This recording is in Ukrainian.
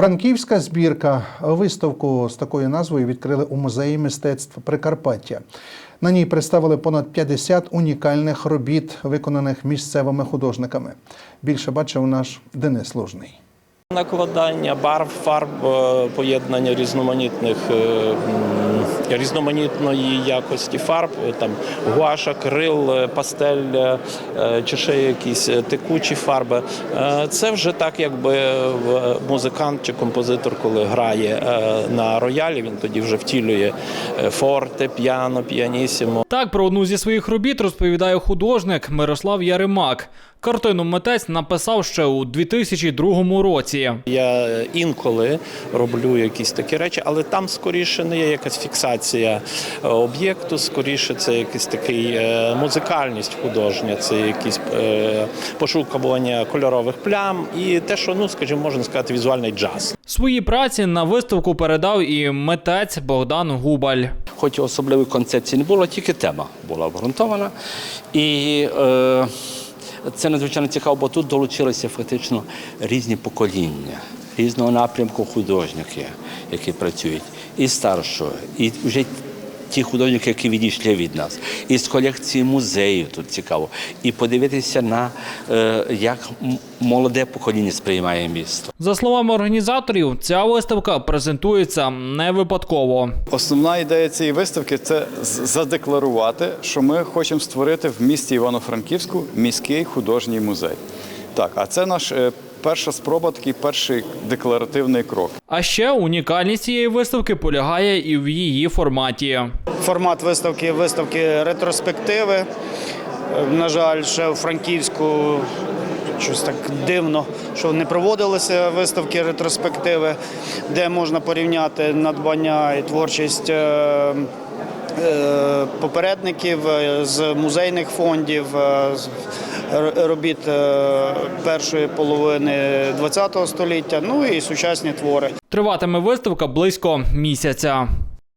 Франківська збірка виставку з такою назвою відкрили у музеї мистецтв Прикарпаття. На ній представили понад 50 унікальних робіт, виконаних місцевими художниками. Більше бачив наш Денис Лужний. Накладання барв, фарб, е, поєднання різноманітних е, різноманітної якості фарб, е, там гуаша, крил, е, пастель чи ще якісь текучі фарби. Це вже так, якби музикант чи композитор, коли грає на роялі, він тоді вже втілює форте, піано, піанісімо. Так про одну зі своїх робіт розповідає художник Мирослав Яремак. Картину митець написав ще у 2002 році. Я інколи роблю якісь такі речі, але там скоріше не є якась фіксація е, об'єкту, скоріше це якийсь такий е, музикальність художня, це якісь е, пошукування кольорових плям і те, що ну скажімо, можна сказати, візуальний джаз. Свої праці на виставку передав і митець Богдан Губаль. Хоч особливої концепції не було, тільки тема була обґрунтована. І е, це надзвичайно цікаво, бо тут долучилися фактично різні покоління, різного напрямку художники, які працюють, і старшого, і вже ті художники, які відійшли від нас, і з колекції музеїв тут цікаво, і подивитися на е, як молоде покоління сприймає місто. За словами організаторів, ця виставка презентується не випадково. Основна ідея цієї виставки це задекларувати, що ми хочемо створити в місті Івано-Франківську міський художній музей. Так, а це наш е, перша спроба, такий перший декларативний крок. А ще унікальність цієї виставки полягає і в її форматі. Формат виставки виставки ретроспективи. Е, На жаль, ще у Франківську щось так дивно, що не проводилися виставки ретроспективи, де можна порівняти надбання і творчість. Е, Попередників е, з музейних фондів, е, робіт першої половини ХХ століття, ну і сучасні твори. Триватиме виставка близько місяця.